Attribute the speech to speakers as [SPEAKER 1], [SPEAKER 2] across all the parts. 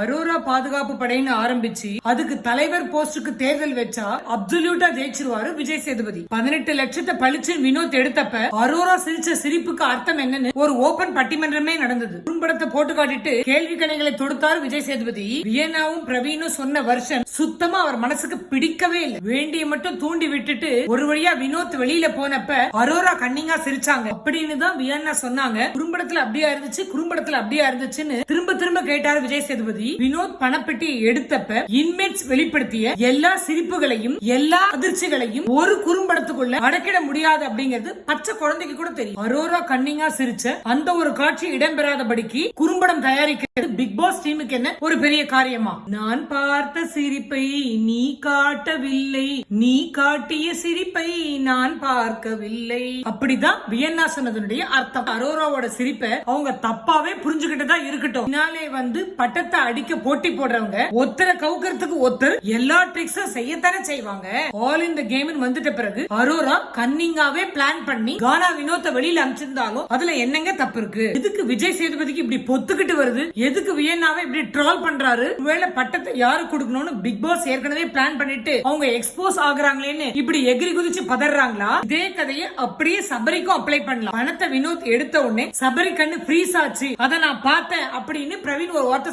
[SPEAKER 1] அரோரா பாதுகாப்பு படைன்னு ஆரம்பிச்சு அதுக்கு தலைவர் போஸ்டுக்கு தேர்தல் வச்சா அப்சல்யூட்டா ஜெயிச்சிருவாரு விஜய் சேதுபதி. பதினெட்டு லட்சத்தை பழிச்சு வினோத் எடுத்தப்ப அரோரா சிரிச்ச சிரிப்புக்கு அர்த்தம் என்னன்னு ஒரு ஓபன் பட்டிமன்றமே நடந்தது. குறும்படத்தை போட்டு காட்டிட்டு கேள்வி கணைகளை தொடுத்தாரு விஜய் சேதுபதி. வியனாவும் பிரவீனும் சொன்ன வருஷன் சுத்தமா அவர் மனசுக்கு பிடிக்கவே இல்லை. வேண்டிய மட்டும் தூண்டி விட்டுட்டு ஒரு வழியா வினோத் வெளியில போனப்ப அரோரா கண்ணிங்கா சிரிச்சாங்க. அப்படின்னு தான் வியன்னா சொன்னாங்க. குறும்படத்துல அப்படியா இருந்துச்சு குறும்படத்துல அப்படியா இருந்துச்சுன்னு திரும்ப திரும்ப கேட்டாரு விஜய் சேதுபதி. சொல்லி வினோத் பணப்பெட்டியை எடுத்தப்ப இன்மேட்ஸ் வெளிப்படுத்திய எல்லா சிரிப்புகளையும் எல்லா அதிர்ச்சிகளையும் ஒரு குறும்படத்துக்குள்ள அடக்கிட முடியாது அப்படிங்கிறது பச்சை குழந்தைக்கு கூட தெரியும். அரோரா கண்ணிங்கா சிரிச்ச அந்த ஒரு காட்சி இடம்பெறாதபடிக்கு குறும்படம் தயாரிக்கிறது பிக் பாஸ் டீமுக்கு என்ன ஒரு பெரிய காரியமா? நான் பார்த்த சிரிப்பை நீ காட்டவில்லை நீ காட்டிய சிரிப்பை நான் பார்க்கவில்லை. அப்படிதான் வியன்னா சொன்னதனுடைய அர்த்தம். அரோராவோட சிரிப்பை அவங்க தப்பாவே புரிஞ்சுகிட்டு தான் இருக்கட்டும். பின்னாலே வந்து பட்டத்தை அடிக்க போட்டி போடுறவங்க ஒத்தரை கவுக்கிறதுக்கு ஒருத்தர் எல்லா ட்ரிக்ஸும் செய்யத்தானே செய்வாங்க. ஆல் இந்த கேம் வந்துட்ட பிறகு அரோரா கன்னிங்காவே பிளான் பண்ணி கானா வினோத்தை வெளியில அனுப்பிச்சிருந்தாலும் அதுல என்னங்க தப்பு இருக்கு? எதுக்கு விஜய் சேதுபதிக்கு இப்படி பொத்துக்கிட்டு வருது? எதுக்கு வியன்னாவை இப்படி ட்ரால் பண்றாரு? ஒருவேளை பட்டத்தை யாரு கொடுக்கணும்னு பிக் பாஸ் ஏற்கனவே பிளான் பண்ணிட்டு அவங்க எக்ஸ்போஸ் ஆகுறாங்களேன்னு இப்படி எகிரி குதிச்சு பதறாங்களா? இதே கதையை அப்படியே சபரிக்கும் அப்ளை பண்ணலாம். பணத்தை வினோத் எடுத்த உடனே சபரி கண்ணு ஃப்ரீஸ் ஆச்சு. அதை நான் பார்த்தேன் அப்படின்னு பிரவீன் ஒரு வார்த்தை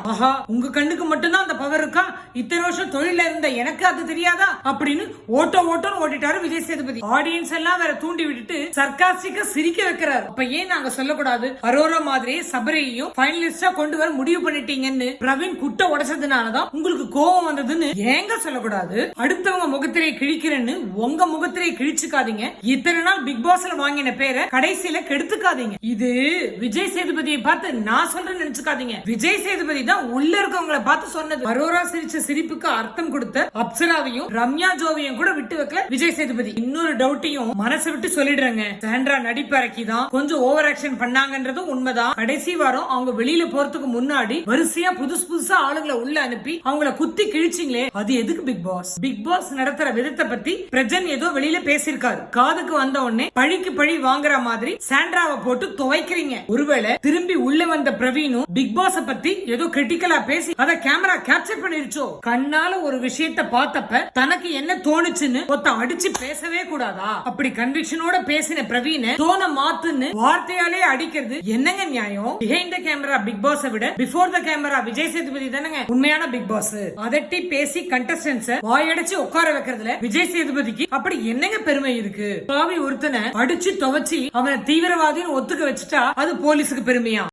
[SPEAKER 1] சொல்லிட்டாராம் ஆஹா உங்க கண்ணுக்கு மட்டும்தான் அந்த பவர் இருக்கா? இத்தனை வருஷம் தொழில இருந்த எனக்கு அது தெரியாதா? அப்படின்னு ஓட்டோ ஓட்டோன்னு ஓட்டிட்டாரு விஜய் சேதுபதி. ஆடியன்ஸ் எல்லாம் வேற தூண்டி விட்டுட்டு சர்க்காஸ்டிக்கா சிரிக்க வைக்கிறாரு. அப்ப ஏன் நாங்க சொல்லக்கூடாது? அரோரா மாதிரி சபரியையும் ஃபைனலிஸ்டா கொண்டு வர முடிவு பண்ணிட்டீங்கன்னு பிரவீன் குட்ட உடைச்சதுனாலதான் உங்களுக்கு கோபம் வந்ததுன்னு ஏங்க சொல்லக்கூடாது? அடுத்தவங்க முகத்திரையை கிழிக்கிறேன்னு உங்க முகத்திரையை கிழிச்சுக்காதீங்க. இத்தனை நாள் பிக் பாஸ்ல வாங்கின பேரை கடைசியில கெடுத்துக்காதீங்க. இது விஜய் சேதுபதியை பார்த்து நான் சொல்றேன்னு நினைச்சுக்காதீங்க. விஜய் சேதுபதி தான் உள்ள இருக்கவங்களை பார்த்து சொன்னது. அரோரா சிரிச்ச சிரிப்புக்கு அர்த்தம் கொடுத்த அப்சராவையும் ரம்யா ஜோவையும் கூட விட்டு வைக்கல விஜய் சேதுபதி. இன்னொரு டவுட்டையும் மனசை விட்டு சொல்லிடுறேங்க. சாண்ட்ரா நடிப்பறக்கி தான் கொஞ்சம் ஓவர் ஆக்ஷன் பண்ணாங்கன்றதும் உண்மைதான். கடைசி வாரம் அவங்க வெளியில போறதுக்கு முன்னாடி வரிசையா புதுசு புதுசா ஆளுங்களை உள்ள அனுப்பி அவங்கள குத்தி கிழிச்சிங்களே. அது எதுக்கு பிக் பாஸ் பிக் பாஸ் நடத்துற விதத்தை பத்தி பிரஜன் ஏதோ வெளியில பேசியிருக்காரு. காதுக்கு வந்த உடனே பழிக்கு பழி வாங்குற மாதிரி சாண்ட்ராவை போட்டு துவைக்கிறீங்க. ஒருவேளை திரும்பி உள்ள வந்த பிரவீனும் பிக் பாஸ பத்தி ஏதோ கிரிட்டிக்கலா பேசி அத கேமரா கேப்சர் பண்ணிருச்சோ? கண்ணால ஒரு விஷயத்த பார்த்தப்ப தனக்கு என்ன தோணுச்சுன்னு ஒத்த அடிச்சு பேசவே கூடாதா? அப்படி கன்விக்ஷனோட பேசின பிரவீன தோண மாத்துன்னு வார்த்தையாலே அடிக்கிறது என்னங்க நியாயம்? Behind the camera Bigg Boss விட before the camera Vijay Sethupathi தானங்க உண்மையான பிக் பாஸ் அதட்டி பேசி கண்டஸ்டன்ஸ் வாயடைச்சு உட்கார வைக்கிறதுல விஜய் சேதுபதிக்கு அப்படி என்னங்க பெருமை இருக்கு? பாவி ஒருத்தனை அடிச்சு துவச்சி அவனை தீவிரவாதின்னு ஒத்துக்க வச்சுட்டா அது போலீஸுக்கு பெருமையா?